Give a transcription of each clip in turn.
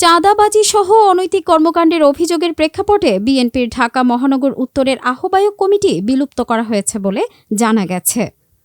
চাঁদাবাজি সহ অনৈতিক কর্মকাণ্ডের অভিযোগের প্রেক্ষাপটে বিএনপির ঢাকা মহানগর উত্তরের আহ্বায়ক কমিটি বিলুপ্ত করা হয়েছে বলে জানা গেছে।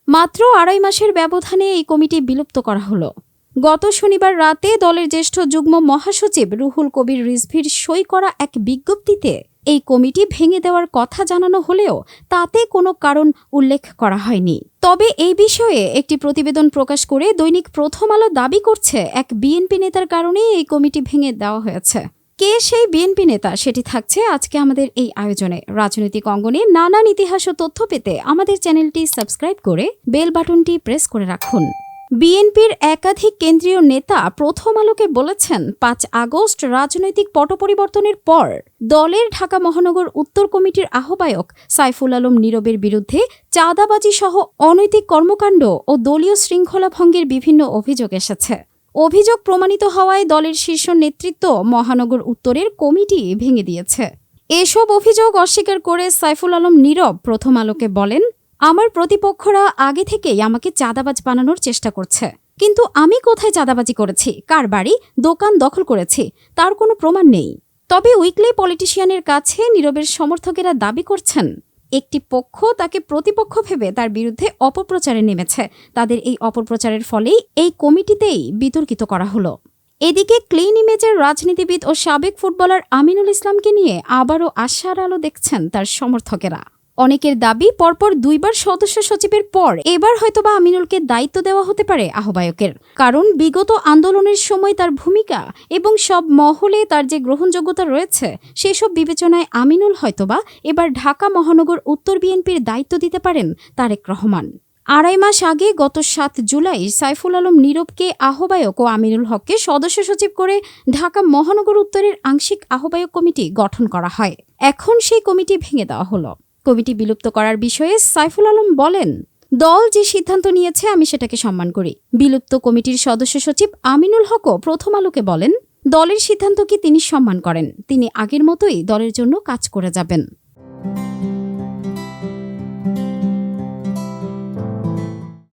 মাত্র আড়াই মাসের ব্যবধানে এই কমিটি বিলুপ্ত করা হলো। গত শনিবার রাতে দলের জ্যেষ্ঠ যুগ্ম মহাসচিব রুহুল কবির রিজভির সই করা এক বিজ্ঞপ্তিতে এই কমিটি ভেঙে দেওয়ার কথা জানানো হলেও তাতে কোনো কারণ উল্লেখ করা হয়নি। তবে এই বিষয়ে একটি প্রতিবেদন প্রকাশ করে দৈনিক প্রথম আলো দাবি করছে, এক বিএনপি নেতার কারণেই এই কমিটি ভেঙে দেওয়া হয়েছে। কে সেই বিএনপি নেতা সেটি থাকছে আজকে আমাদের এই আয়োজনে। রাজনৈতিক অঙ্গনে নানান ইতিহাস ও তথ্য পেতে আমাদের চ্যানেলটি সাবস্ক্রাইব করে বেল বাটনটি প্রেস করে রাখুন। বিএনপির একাধিক কেন্দ্রীয় নেতা প্রথম আলোকে বলেছেন, পাঁচ আগস্ট রাজনৈতিক পট পরিবর্তনের পর দলের ঢাকা মহানগর উত্তর কমিটির আহ্বায়ক সাইফুল আলম নীরবের বিরুদ্ধে চাঁদাবাজি সহ অনৈতিক কর্মকাণ্ড ও দলীয় শৃঙ্খলা ভঙ্গের বিভিন্ন অভিযোগ এসেছে। অভিযোগ প্রমাণিত হওয়ায় দলের শীর্ষ নেতৃত্ব মহানগর উত্তরের কমিটি ভেঙে দিয়েছে। এসব অভিযোগ অস্বীকার করে সাইফুল আলম নীরব প্রথম আলোকে বলেন আমার প্রতিপক্ষরা আগে থেকেই আমাকে চাঁদাবাজ বানানোর চেষ্টা করছে। কিন্তু আমি কোথায় চাঁদাবাজি করেছি? কার বাড়ি? দোকান দখল করেছি। তার কোনো প্রমাণ নেই। তবে উইকলি পলিটিশিয়ানের কাছে নীরবের সমর্থকেরা দাবি করছেন, একটি পক্ষ তাকে প্রতিপক্ষ ভেবে তার বিরুদ্ধে অপপ্রচারে নেমেছে। তাদের এই অপপ্রচারের ফলেই এই কমিটিতেই বিতর্কিত করা হলো। এদিকে ক্লিন ইমেজের রাজনীতিবিদ ও সাবেক ফুটবলার আমিনুল ইসলামকে নিয়ে আবারও আশার আলো দেখছেন তার সমর্থকেরা। অনেকের দাবি পরপর দুইবার সদস্য সচিবের পর এবার হয়তোবা আমিনুলকে দায়িত্ব দেওয়া হতে পারে আহ্বায়কের। কারণ বিগত আন্দোলনের সময় তার ভূমিকা এবং সব মহলে তার যে গ্রহণযোগ্যতা রয়েছে, সেসব বিবেচনায় আমিনুল হয়তোবা এবার ঢাকা মহানগর উত্তর বিএনপির দায়িত্ব দিতে পারেন তারেক রহমান। আড়াই মাস আগে গত সাত জুলাই সাইফুল আলম নীরবকে আহ্বায়ক ও আমিনুল হককে সদস্য সচিব করে ঢাকা মহানগর উত্তরের আংশিক আহ্বায়ক কমিটি গঠন করা হয়। এখন সেই কমিটি ভেঙে দেওয়া হলো। কমিটি বিলুপ্ত করার বিষয়ে সাইফুল আলম বলেন, দল যে সিদ্ধান্ত নিয়েছে, আমি সেটাকে সম্মান করি। বিলুপ্ত কমিটির সদস্য সচিব আমিনুল হকও প্রথম আলোকে বলেন, দলের সিদ্ধান্তকে তিনি সম্মান করেন? তিনি আগের মতোই দলের জন্য কাজ করে যাবেন।